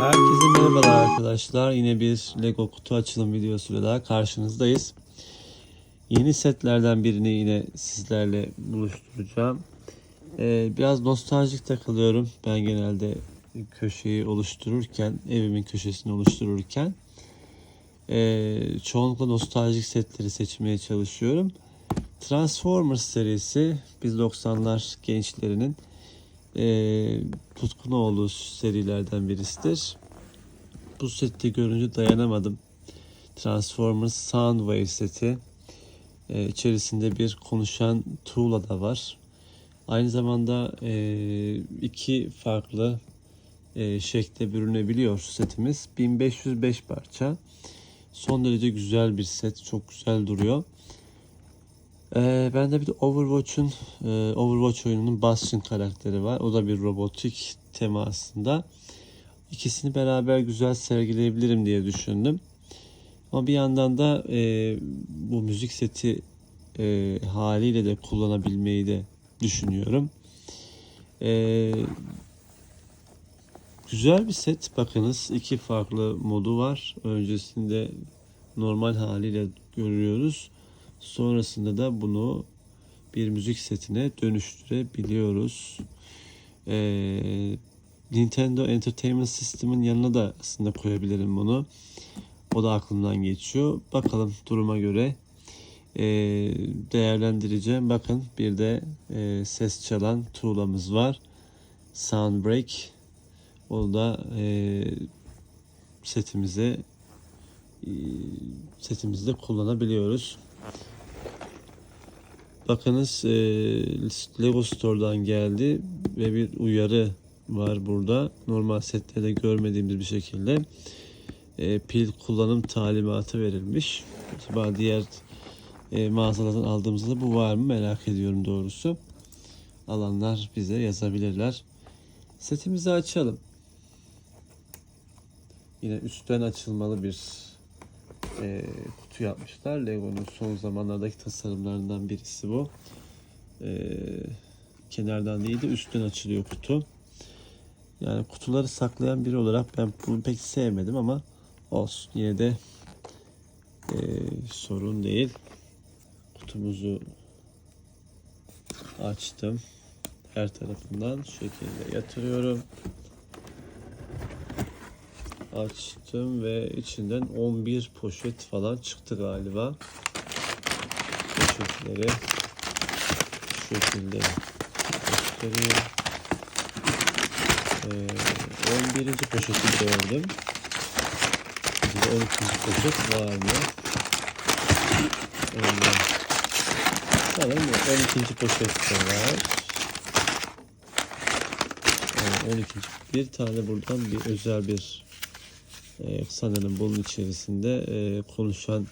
Herkese merhabalar arkadaşlar. Yine bir Lego kutu açılım videosuyla daha karşınızdayız. Yeni setlerden birini yine sizlerle buluşturacağım. Ee, biraz nostaljik takılıyorum. Ben genelde köşeyi oluştururken, evimin köşesini oluştururken ee, çoğunlukla nostaljik setleri seçmeye çalışıyorum. Transformers serisi biz 90'lar gençlerinin e, tutkun olduğu serilerden birisidir. Bu seti görünce dayanamadım. Transformers Soundwave seti. E, içerisinde bir konuşan tuğla da var. Aynı zamanda e, iki farklı e, şekle bürünebiliyor setimiz. 1505 parça. Son derece güzel bir set. Çok güzel duruyor. Ee, bende bir de Overwatch'un e, Overwatch oyununun Bastion karakteri var. O da bir robotik tema aslında. İkisini beraber güzel sergileyebilirim diye düşündüm. Ama bir yandan da e, bu müzik seti e, haliyle de kullanabilmeyi de düşünüyorum. E, güzel bir set. Bakınız iki farklı modu var. Öncesinde normal haliyle görüyoruz. Sonrasında da bunu bir müzik setine dönüştürebiliyoruz. Ee, Nintendo Entertainment System'in yanına da aslında koyabilirim bunu. O da aklımdan geçiyor. Bakalım duruma göre ee, değerlendireceğim. Bakın bir de e, ses çalan tuğlamız var. Soundbreak. O da e, setimize e, setimizde kullanabiliyoruz. Bakınız e, Lego Store'dan geldi ve bir uyarı var burada. Normal setlerde görmediğimiz bir şekilde e, pil kullanım talimatı verilmiş. Acaba diğer e, mağazalardan aldığımızda da bu var mı merak ediyorum doğrusu. Alanlar bize yazabilirler. Setimizi açalım. Yine üstten açılmalı bir e, kutu yapmışlar. Lego'nun son zamanlardaki tasarımlarından birisi bu. E, kenardan değil de üstten açılıyor kutu. Yani kutuları saklayan biri olarak ben bunu pek sevmedim ama olsun. Yine de e, sorun değil. Kutumuzu açtım. Her tarafından şekilde yatırıyorum açtım ve içinden 11 poşet falan çıktı galiba. Poşetleri şu şekilde göstereyim. Ee, 11. poşeti gördüm. Bir de 12. poşet var mı? Ondan. Sanırım 12. poşet var. Yani 12. Bir tane buradan bir özel bir ee, sanırım bunun içerisinde e, konuşan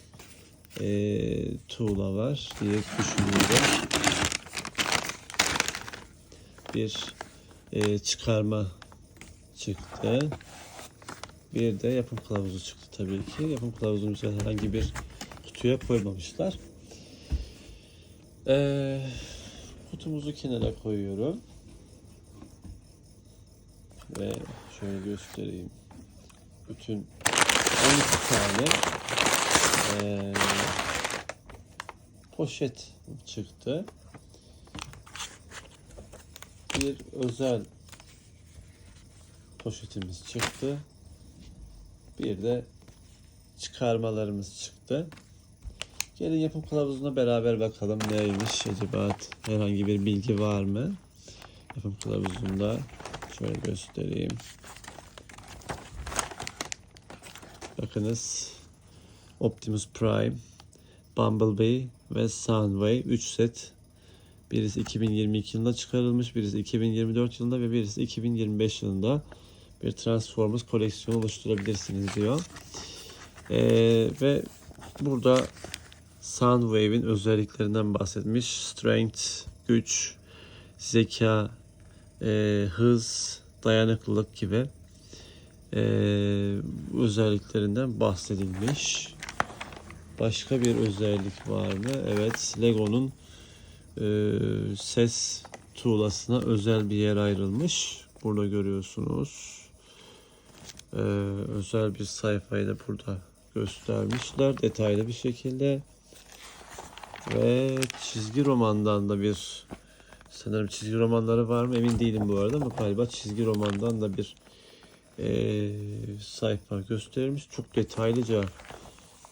e, tuğla var diye düşünüyorum. Bir e, çıkarma çıktı. Bir de yapım kılavuzu çıktı tabii ki. Yapım kılavuzunu herhangi bir kutuya koymamışlar. E, kutumuzu kenara koyuyorum. Ve şöyle göstereyim bütün 12 tane e, poşet çıktı. Bir özel poşetimiz çıktı. Bir de çıkarmalarımız çıktı. Gelin yapım kılavuzuna beraber bakalım neymiş acaba herhangi bir bilgi var mı? Yapım kılavuzunda şöyle göstereyim. Bakınız Optimus Prime, Bumblebee ve Soundwave 3 set. Birisi 2022 yılında çıkarılmış, birisi 2024 yılında ve birisi 2025 yılında bir Transformers koleksiyonu oluşturabilirsiniz diyor. Ee, ve burada Soundwave'in özelliklerinden bahsetmiş. Strength, güç, zeka, e, hız, dayanıklılık gibi e, özelliklerinden bahsedilmiş. Başka bir özellik var mı? Evet, Lego'nun e, ses tuğlasına özel bir yer ayrılmış. Burada görüyorsunuz. Ee, özel bir sayfayı da burada göstermişler detaylı bir şekilde. Ve çizgi romandan da bir sanırım çizgi romanları var mı emin değilim bu arada ama galiba çizgi romandan da bir eee, sayfa gösterilmiş. Çok detaylıca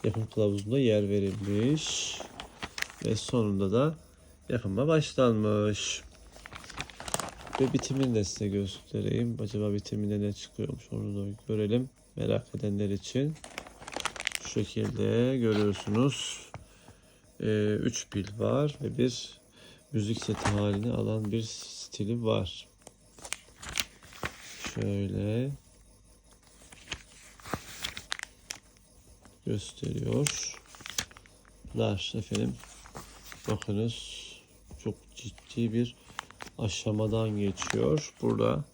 yapım kılavuzunda yer verilmiş. Ve sonunda da yapıma başlanmış. Ve bitimini de size göstereyim. Acaba bitiminde ne çıkıyormuş onu da görelim. Merak edenler için. Şu şekilde görüyorsunuz. 3 pil var ve bir müzik seti halini alan bir stili var. Şöyle gösteriyorlar efendim. Bakınız çok ciddi bir aşamadan geçiyor. Burada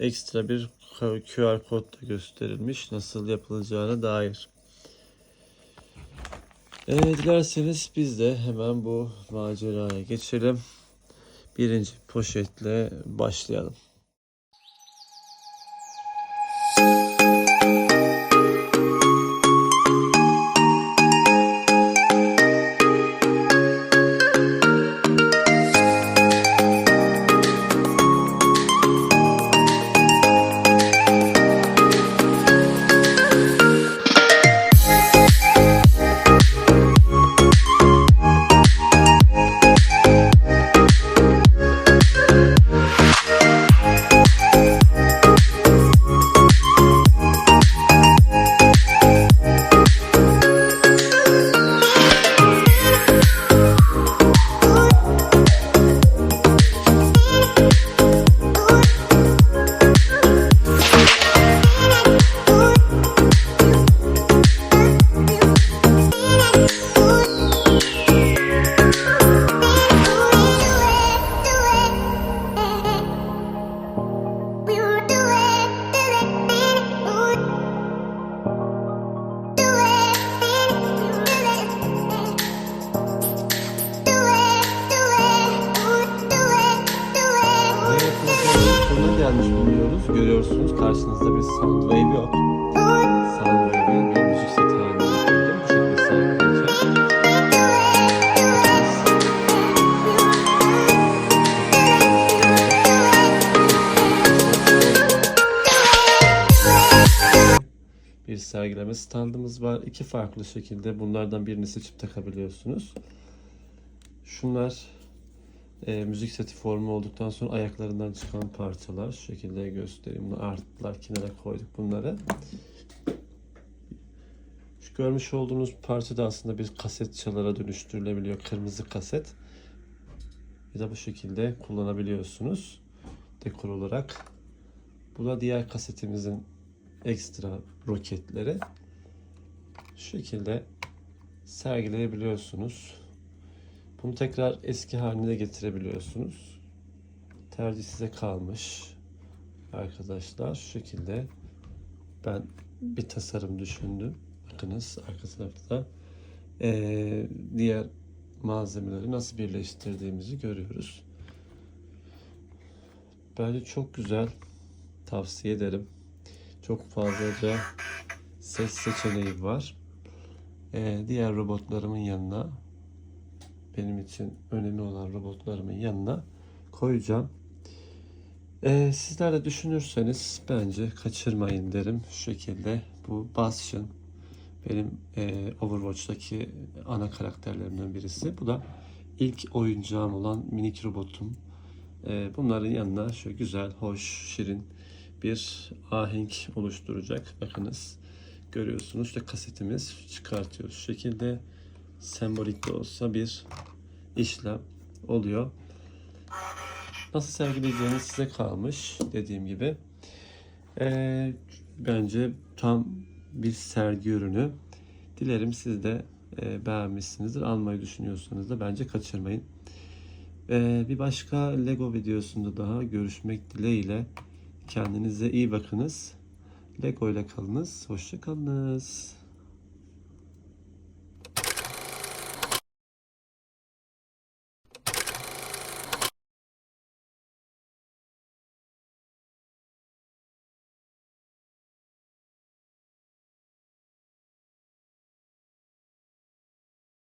ekstra bir QR kod da gösterilmiş nasıl yapılacağına dair. Evet, dilerseniz biz de hemen bu maceraya geçelim. Birinci poşetle başlayalım. Karşınızda bir Soundwave yok. Soundwave'in bir müzik seti haline getirdim. Bu şekilde sergileyeceğim. Bir sergileme standımız var. İki farklı şekilde bunlardan birini seçip takabiliyorsunuz. Şunlar e, müzik seti formu olduktan sonra ayaklarından çıkan parçalar. Şu şekilde göstereyim. Bunu arttılar, kenara koyduk bunları. Şu görmüş olduğunuz parça da aslında bir kaset çalara dönüştürülebiliyor. Kırmızı kaset. Bir de bu şekilde kullanabiliyorsunuz. Dekor olarak. Bu da diğer kasetimizin ekstra roketleri. Şu şekilde sergileyebiliyorsunuz. Bunu tekrar eski haline de getirebiliyorsunuz. Tercih size kalmış. Arkadaşlar şu şekilde ben bir tasarım düşündüm. Bakınız arka tarafta eee, diğer malzemeleri nasıl birleştirdiğimizi görüyoruz. Bence çok güzel. Tavsiye ederim. Çok fazlaca ses seçeneği var. Eee, diğer robotlarımın yanına benim için önemli olan robotlarımın yanına koyacağım. Ee, sizler de düşünürseniz bence kaçırmayın derim. Şu şekilde bu Bastion benim e, Overwatch'taki ana karakterlerimden birisi. Bu da ilk oyuncağım olan minik robotum. Ee, bunların yanına şöyle güzel, hoş, şirin bir ahenk oluşturacak. Bakınız görüyorsunuz işte kasetimiz çıkartıyoruz. Şu şekilde sembolik de olsa bir işlem oluyor. Nasıl sergileyeceğiniz size kalmış dediğim gibi. Ee, bence tam bir sergi ürünü. Dilerim siz de e, beğenmişsinizdir. Almayı düşünüyorsanız da bence kaçırmayın. Ee, bir başka Lego videosunda daha görüşmek dileğiyle. Kendinize iyi bakınız. Lego ile kalınız. Hoşça kalınız.